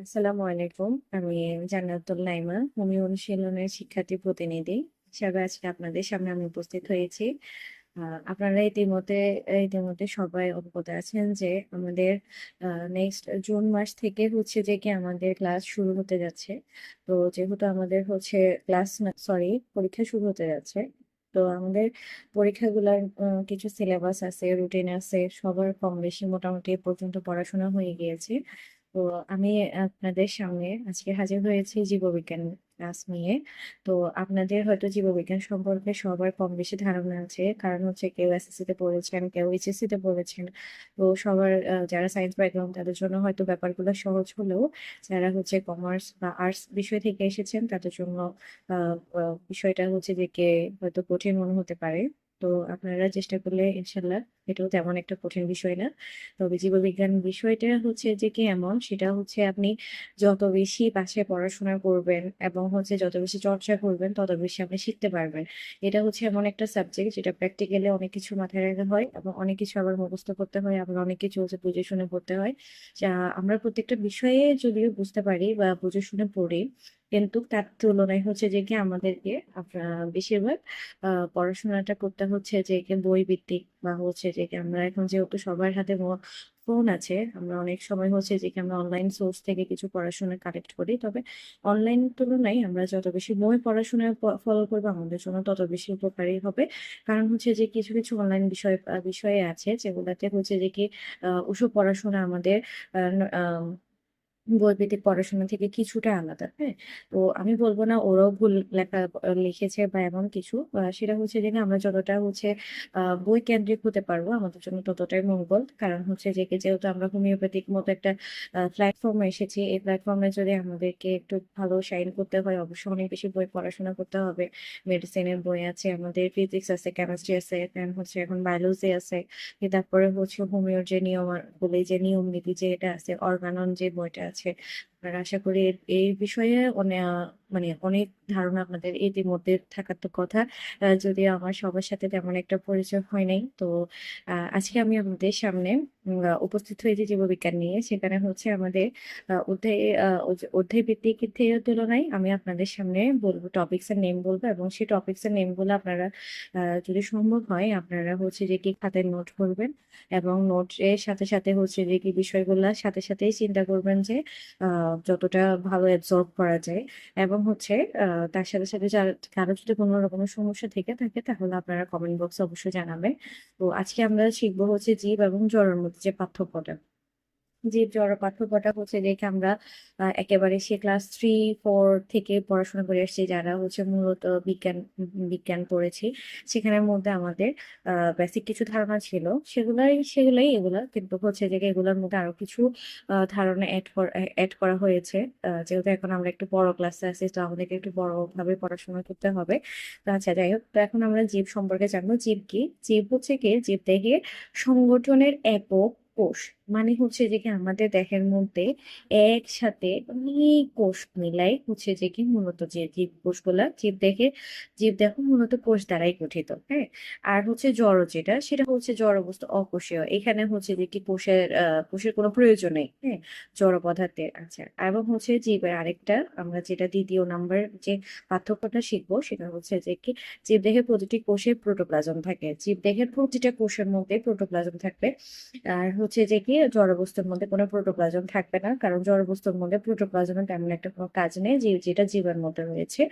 আসসালামু আলাইকুম। আমি জান্নাতুল নাইমা হোমি অনুশীলনের শিক্ষার্থী প্রতিনিধি। হিসাবে আজকে আপনাদের সামনে আমি উপস্থিত হয়েছি। আপনারা ইতিমধ্যে ইতিমধ্যে সবাই অবগত আছেন যে আমাদের নেক্সট জুন মাস থেকে হচ্ছে যে কি আমাদের ক্লাস শুরু হতে যাচ্ছে। তো যেহেতু আমাদের হচ্ছে ক্লাস সরি পরীক্ষা শুরু হতে যাচ্ছে, তো আমাদের পরীক্ষাগুলোর কিছু সিলেবাস আছে রুটিন আছে, সবার কম বেশি মোটামুটি পর্যন্ত পড়াশোনা হয়ে গিয়েছে। তো আমি আপনাদের সামনে আজকে হাজির হয়েছি জীববিজ্ঞান ক্লাস নিয়ে। তো আপনাদের হয়তো জীববিজ্ঞান সম্পর্কে সবার কম বেশি ধারণা আছে। কারণ হচ্ছে কেউ এসএসসি তে পড়েছেন, কেউ এইচএসসি তে পড়েছেন। তো সবার যারা সায়েন্স ব্যাকগ্রাউন্ড তাদের জন্য হয়তো ব্যাপারগুলো সহজ হলেও যারা হচ্ছে কমার্স বা আর্টস বিষয় থেকে এসেছেন, তাদের জন্য বিষয়টা হচ্ছে যে কে হয়তো কঠিন মনে হতে পারে। তো আপনারা চেষ্টা করলে ইনশাল্লাহ এটাও তেমন একটা কঠিন বিষয় না। তবে জীববিজ্ঞান বিষয়টা হচ্ছে যে কি এমন? সেটা হচ্ছে আপনি যত বেশি পাশে পড়াশোনা করবেন এবং হচ্ছে যত বেশি চর্চা করবেন, তত বেশি আপনি শিখতে পারবেন। এটা হচ্ছে এমন একটা সাবজেক্ট যেটা প্র্যাকটিক্যালি অনেক কিছু মাথায় রাখতে হয় এবং অনেক কিছু আবার মুখস্থ করতে হয়, আবার অনেক কিছু হচ্ছে বুঝে শুনে পড়তে হয়। যা আমরা প্রত্যেকটা বিষয়ে যদিও বুঝতে পারি বা বুঝে শুনে পড়ি কিন্তু তার তুলনায় হচ্ছে যে কি আমাদেরকে বেশিরভাগ পড়াশোনাটা করতে হচ্ছে যে বই ভিত্তিক বা হচ্ছে যে আমরা এখন যেহেতু সবার হাতে ফোন আছে, আমরা অনেক সময় হচ্ছে যে আমরা অনলাইন সোর্স থেকে কিছু পড়াশোনা কালেক্ট করি। তবে অনলাইন তুলনায় আমরা যত বেশি বই পড়াশোনা ফলো করব আমাদের জন্য তত বেশি উপকারী হবে। কারণ হচ্ছে যে কিছু কিছু অনলাইন বিষয় বিষয়ে আছে যেগুলাতে হচ্ছে যে কি ওসব পড়াশোনা আমাদের বইভিত্তিক পড়াশোনা থেকে কিছুটা আলাদা হ্যাঁ? তো আমি বলব না ওরাও ভুল লেখা, লিখেছে বা এমন কিছু সেটা হচ্ছে যে আমরা যতটা হচ্ছে বই কেন্দ্রিক হতে পারব, আমাদের জন্য ততটাই মঙ্গল। কারণ হচ্ছে যে যেহেতু আমরা হোমিওপ্যাথিক মতো একটা প্ল্যাটফর্মে এসেছি, এই প্ল্যাটফর্মে যদি আমাদেরকে একটু ভালো শাইন করতে হয় অবশ্যই অনেক বেশি বই পড়াশোনা করতে হবে। মেডিসিনের বই আছে, আমাদের ফিজিক্স আছে কেমিস্ট্রি আছে হচ্ছে এখন বায়োলজি আছে, তারপরে হচ্ছে হোমিওর যে নিয়ম, বলে যে নিয়ম নীতি যে এটা আছে অর্গানন যে বইটা আছে છે. আপনারা আশা করি এই বিষয়ে মানে অনেক ধারণা আপনাদের ইতিমধ্যে থাকার তো কথা। যদি আমার সবার সাথে তেমন একটা পরিচয় হয় নাই। তো আজকে আমি আপনাদের সামনে উপস্থিত হয়েছি জীববিজ্ঞান নিয়ে। সেখানে হচ্ছে আমাদের অধ্যায় অধ্যায় ভিত্তিক তুলনায় আমি আপনাদের সামনে বলব টপিকস এর নেম বলব এবং সেই টপিকস এর নেমগুলো আপনারা যদি সম্ভব হয় আপনারা হচ্ছে যে কি খাতায় নোট করবেন এবং নোট এর সাথে সাথে হচ্ছে যে কি বিষয়গুলোর সাথে সাথেই চিন্তা করবেন যে আহ, যতটা ভালো অ্যাবজর্ব করা যায় এবং হচ্ছে তার সাথে সাথে যার কারও যদি কোনো রকম সমস্যা থেকে থাকে তাহলে আপনারা কমেন্ট বক্সে অবশ্যই জানাবেন। তো আজকে আমরা শিখব হচ্ছে জীব এবং জ্বরের মধ্যে যে পার্থক্যটা। জীব জড় পাঠ্যক্রমটা হচ্ছে দেখে আমরা একেবারে সে ক্লাস থ্রি ফোর থেকে পড়াশোনা করে আসছি যারা হচ্ছে মূলত বিজ্ঞান বিজ্ঞান পড়েছি। সেখানের মধ্যে আমাদের বেসিক কিছু ধারণা ছিল। সেগুলাই সেগুলাই এগুলা। কিন্তু হচ্ছে যে এগুলোর মধ্যে আরও কিছু ধারণা অ্যাড অ্যাড করা হয়েছে। যেহেতু এখন আমরা একটু বড় ক্লাসে আছি, তো আমাদেরকে একটু বড় ভাবে পড়াশোনা করতে হবে। আচ্ছা যাই হোক। তো এখন আমরা জীব সম্পর্কে জানব। জীব কি? জীব হচ্ছে কি? জীব দেহে সংগঠনের একক কোষ। মানে হচ্ছে যে কি আমাদের দেহের মধ্যে একসাথে অনেক কোষ মিলাই হচ্ছে যে কি মূলত যে জীব কোষগুলা জীব দেহে, জীব দেহ মূলত কোষ দ্বারাই গঠিত হ্যাঁ? আর হচ্ছে জড় যেটা, সেটা হচ্ছে জড় বস্তু অকোষীয়। এখানে হচ্ছে যে কি কোষের আহ কোষের কোনো প্রয়োজন নেই হ্যাঁ? জড় পদার্থের আচ্ছা। এবং হচ্ছে জীবের আরেকটা, আমরা যেটা দ্বিতীয় নাম্বার যে পার্থক্যটা শিখব, সেটা হচ্ছে যে কি জীবদেহের প্রতিটি কোষে প্রোটোপ্লাজম থাকে। জীবদেহের প্রতিটা কোষের মধ্যে প্রোটোপ্লাজম থাকবে। আর হচ্ছে যে কি জড়বস্তুর মধ্যে কোনো প্রোটোপ্লাজম থাকবে না। কারণ জড়বস্তুর মধ্যে প্রোটোপ্লাজমের তেমন একটা কোনো কাজ নেই, যে, যেটা জীবের মধ্যে রয়েছে।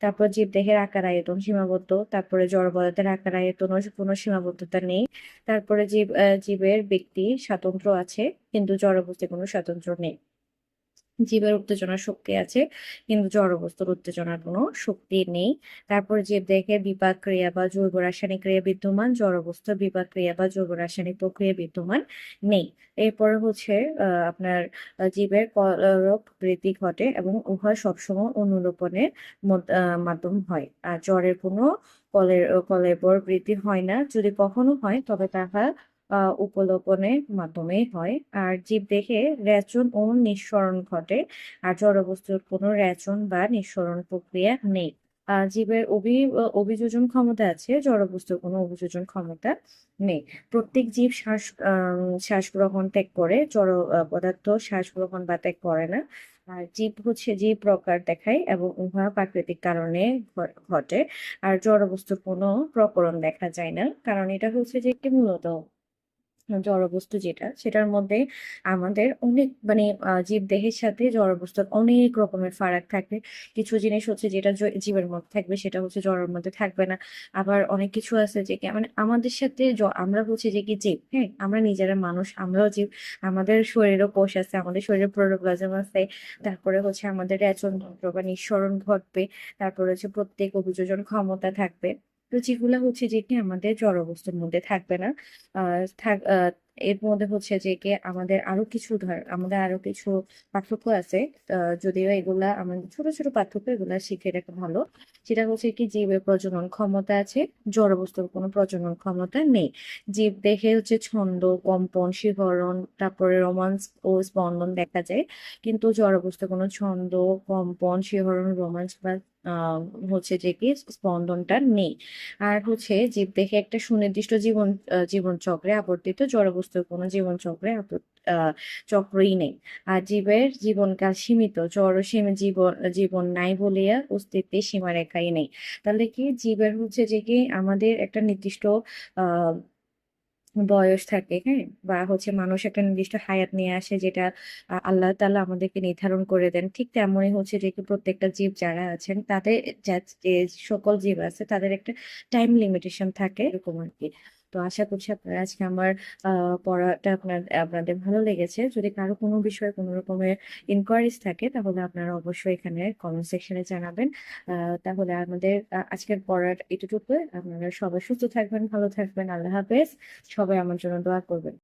তারপর জীবদেহের আকার, আয়তন সীমাবদ্ধ। তারপরে জড় পদার্থের আকার, আয়তন কোনো সীমাবদ্ধতা নেই। তারপরে জীব জীবের ব্যক্তি স্বাতন্ত্র আছে, কিন্তু জড়বস্তুর কোনো স্বাতন্ত্র নেই। জীবের উত্তেজনার শক্তি আছে কিন্তু জড়বস্তুর উত্তেজনার কোনো শক্তি নেই। তারপর জীব দেখে বিপাক ক্রিয়া বা জৈব রাসায়নিক ক্রিয়া বিদ্যমান জড়বস্তুর বিপাক ক্রিয়া বা জৈব রাসায়নিক প্রক্রিয়া বিদ্যমান নেই। এরপরে হচ্ছে আপনার জীবের কলরব বৃদ্ধি ঘটে এবং উহা সবসময় আহ, মাধ্যম হয়। আর জ্বরের কোনো কলের কলেবর বৃদ্ধি হয় না। যদি কখনো হয় তবে তাহা উপলোপনের মাধ্যমে হয়। আর জীব দেহে রেচন ও নিঃসরণ ঘটে, আর জড়বস্তুর কোনো রেচন বা নিঃসরণ প্রক্রিয়া নেই। জীবের অভি অভিযোজন ক্ষমতা আছে, জড়বস্তুর কোনো অভিযোজন ক্ষমতা নেই। প্রত্যেক জীব শ্বাস শ্বাস গ্রহণ ত্যাগ করে, জড় পদার্থ শ্বাস গ্রহণ বা ত্যাগ করে না। আর জীব হচ্ছে জীব প্রকার দেখায় এবং উহা প্রাকৃতিক কারণে ঘটে। আর জড়বস্তুর কোনো প্রকরণ দেখা যায় না। কারণ এটা হচ্ছে যে একটি মূলত জড়বস্তু যেটা, সেটার মধ্যে আমাদের অনেক মানে জীব দেহের সাথে জড়বস্তুর অনেক রকমের ফারাক থাকে। কিছু জিনিস হচ্ছে যেটা জীবের মধ্যে থাকবে, সেটা হচ্ছে জড়ের মধ্যে থাকবে না। আবার অনেক কিছু আছে যে কি মানে আমাদের সাথে আমরা হচ্ছে যে কি জীব হ্যাঁ? আমরা নিজেরা মানুষ, আমরাও জীব। আমাদের শরীরও কোষ আছে, আমাদের শরীরে প্রোটোপ্লাজম আছে, তারপরে হচ্ছে আমাদের রেচনতন্ত্র বা নিঃসরণ ঘটবে, তারপরে হচ্ছে প্রত্যেক অভিযোজন ক্ষমতা থাকবে। তো যেগুলো হচ্ছে যেটি আমাদের জড়বস্তুর মধ্যে থাকবে না। থাক এর মধ্যে হচ্ছে যে কি আমাদের আরও কিছু ধর, আমাদের আরও কিছু পার্থক্য আছে। যদিও এগুলা আমাদের ছোট ছোট পার্থক্য, এগুলা শিখে রাখা ভালো। সেটা হচ্ছে কি জীবের প্রজনন ক্ষমতা আছে জড়বস্তুর কোনো প্রজনন ক্ষমতা নেই। জীব দেখে হচ্ছে ছন্দ, কম্পন, শিহরণ, তারপরে রোমান্স ও স্পন্দন দেখা যায়। কিন্তু জড়বস্তুর কোনো ছন্দ, কম্পন, শিহরণ, রোমান্স বা হচ্ছে যে কি স্পন্দনটা নেই। আর হচ্ছে জীব দেখে একটা সুনির্দিষ্ট জীবন জীবন চক্রে আবর্তিত জড়বস্তুর কোনো জীবন চক্রে চক্রই নেই। আর জীবের জীবনকাল সীমিত, জড় সীমা জীবন জীবন নাই বলিয়া অস্তিত্বের সীমারেখাই নেই। তাহলে কি জীবের হচ্ছে যে কি আমাদের একটা নির্দিষ্ট আহ বয়স থাকে হ্যাঁ? বা হচ্ছে মানুষ একটা নির্দিষ্ট হায়াত নিয়ে আসে যেটা আল্লাহ তাআলা আমাদেরকে নির্ধারণ করে দেন। ঠিক তেমনই হচ্ছে যে প্রত্যেকটা জীব যারা আছেন, তাদের যে সকল জীব আছে, তাদের একটা টাইম লিমিটেশন থাকে, এরকম আর কি তো আশা করছি আপনারা আজকে আমার পড়াটা আপনার, আপনাদের ভালো লেগেছে। যদি কারও কোনো বিষয়ে কোনো রকমের ইনকোয়ারিজ থাকে, তাহলে আপনারা অবশ্যই এখানে কমেন্ট সেকশনে জানাবেন। তাহলে আমাদের আজকের পড়ার এটুটুকু আপনারা সবাই সুস্থ থাকবেন, ভালো থাকবেন। আল্লাহ হাফেজ। সবাই আমার জন্য দোয়া করবেন।